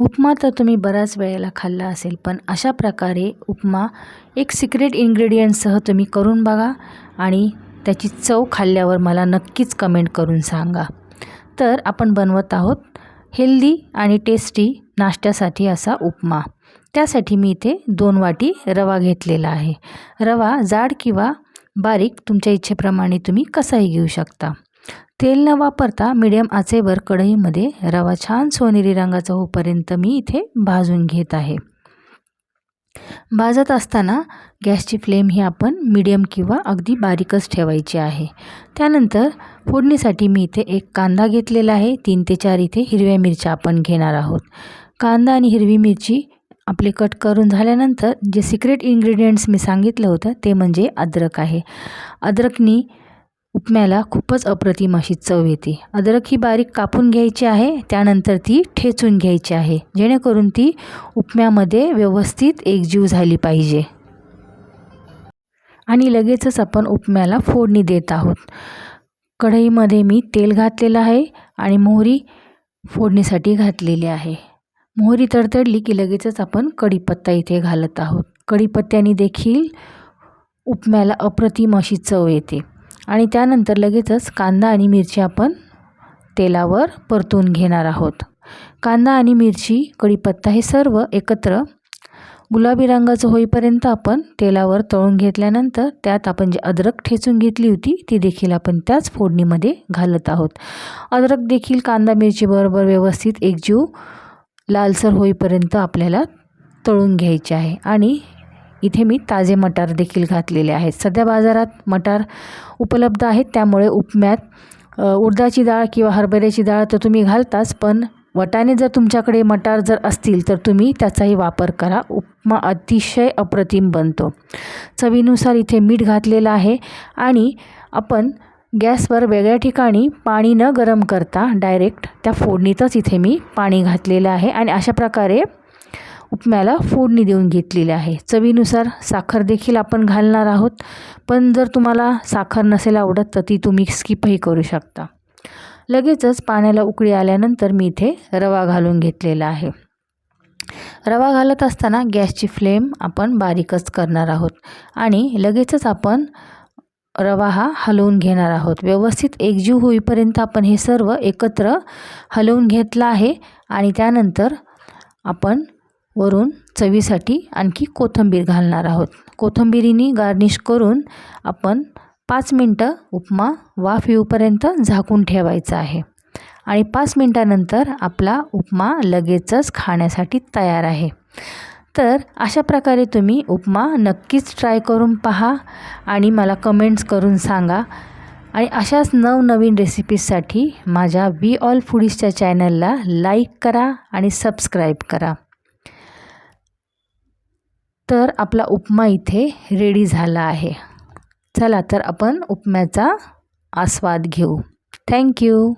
उपमा तर तुम्ही बऱ्याच वेळेला खाल्ला असेल पण अशा प्रकारे उपमा एक सिक्रेट इन्ग्रेडियंटसह तुम्ही करून बघा आणि त्याची चव खाल्ल्यावर मला नक्कीच कमेंट करून सांगा. तर आपण बनवत आहोत हेल्दी आणि टेस्टी नाश्त्यासाठी असा उपमा. त्यासाठी मी इथे दोन वाटी रवा घेतलेला आहे. रवा जाड किंवा बारीक तुमच्या इच्छेप्रमाणे तुम्ही कसाही घेऊ शकता. तेल न वापरता मिडियम आचेवर कढईमध्ये रवा छान सोनेरी रंगाचा होईपर्यंत मी इथे भाजून घेत आहे. भाजत असताना गॅसची फ्लेम ही आपण मीडियम किंवा अगदी बारीकच ठेवायची आहे. त्यानंतर फोडणीसाठी मी इथे एक कांदा घेतलेला आहे. तीन ते चार इथे हिरव्या मिरच्या आपण घेणार आहोत. कांदा आणि हिरवी मिरची आपले कट करून झाल्यानंतर जे सिक्रेट इन्ग्रेडियंट्स मी सांगितलं होतं ते म्हणजे अद्रक आहे. अद्रकनी उपम्याला खूपच अप्रतिम अशी चव येते. अद्रक ही बारीक कापून घ्यायची आहे त्यानंतर ती ठेचून घ्यायची आहे. जेणेकरून ती उपम्यामध्ये व्यवस्थित एकजीव झाली पाहिजे. आणि लगेचच आपण उपम्याला फोडणी देत आहोत. कढईमध्ये मी तेल घातलेलं आहे आणि मोहरी फोडणीसाठी घातलेली आहे. मोहरी तडतडली की लगेचच आपण कढीपत्ता इथे घालत आहोत. कढीपत्त्याने देखील उपम्याला अप्रतिम अशी चव येते. आणि त्यानंतर लगेचच कांदा आणि मिरची आपण तेलावर परतून घेणार आहोत. कांदा आणि मिरची कढीपत्ता हे सर्व एकत्र गुलाबी रंगाचं होईपर्यंत आपण तेलावर तळून घेतल्यानंतर त्यात आपण जे अद्रक ठेचून घेतली होती ती देखील आपण त्याच फोडणीमध्ये घालत आहोत. अद्रक देखील कांदा मिरचीबरोबर व्यवस्थित एकजीव लालसर होईपर्यंत आपल्याला तळून घ्यायचे आहे. आणि इथे मी ताजे मटार देखील घातलेले आहेत. सध्या बाजारात मटार उपलब्ध आहेत त्यामुळे उपम्यात उडदाची डाळ किंवा हरभऱ्याची डाळ तर तुम्ही घालताच पण वटाने जर तुमच्याकडे मटार जर असतील तर तुम्ही त्याचाही वापर करा. उपमा अतिशय अप्रतिम बनतो. चवीनुसार इथे मीठ घातलेलं आहे आणि आपण गॅसवर वेगळ्या ठिकाणी पाणी न गरम करता डायरेक्ट त्या फोडणीतच इथे मी पाणी घातलेलं आहे आणि अशा प्रकारे उपम्याला फोडणी देऊन घेतलेली आहे. चवीनुसार साखर देखील आपण घालणार आहोत. पण जर तुम्हाला साखर नसेल आवडत तर ती तुम्ही स्किपही करू शकता. लगेचच पाण्याला उकळी आल्यानंतर मी इथे रवा घालून घेतलेला आहे. रवा घालत असताना गॅसची फ्लेम आपण बारीकच करणार आहोत आणि लगेचच आपण रवा हा हलवून घेणार आहोत. व्यवस्थित एकजीव होईपर्यंत आपण हे सर्व एकत्र हलवून घेतलं आहे आणि त्यानंतर आपण वरून चवीसाठी आणखी कोथिंबीर घालणार आहोत. कोथिंबीरीनी गार्निश करून आपण पाच मिनटं उपमा वाफ येऊपर्यंत झाकून ठेवायचा आहे. आणि पाच मिनटानंतर आपला उपमा लगेचच खाण्यासाठी तयार आहे. तर अशा प्रकारे तुम्ही उपमा नक्कीच ट्राय करून पहा आणि मला कमेंट्स करून सांगा. आणि अशाच नवनवीन रेसिपीजसाठी माझ्या वी ऑल फुडीजच्या चॅनलला लाईक करा आणि सबस्क्राईब करा. तर आपला उपमा इथे रेडी झाला आहे. चला तर आपण उपम्याचा आस्वाद घेऊ. थँक्यू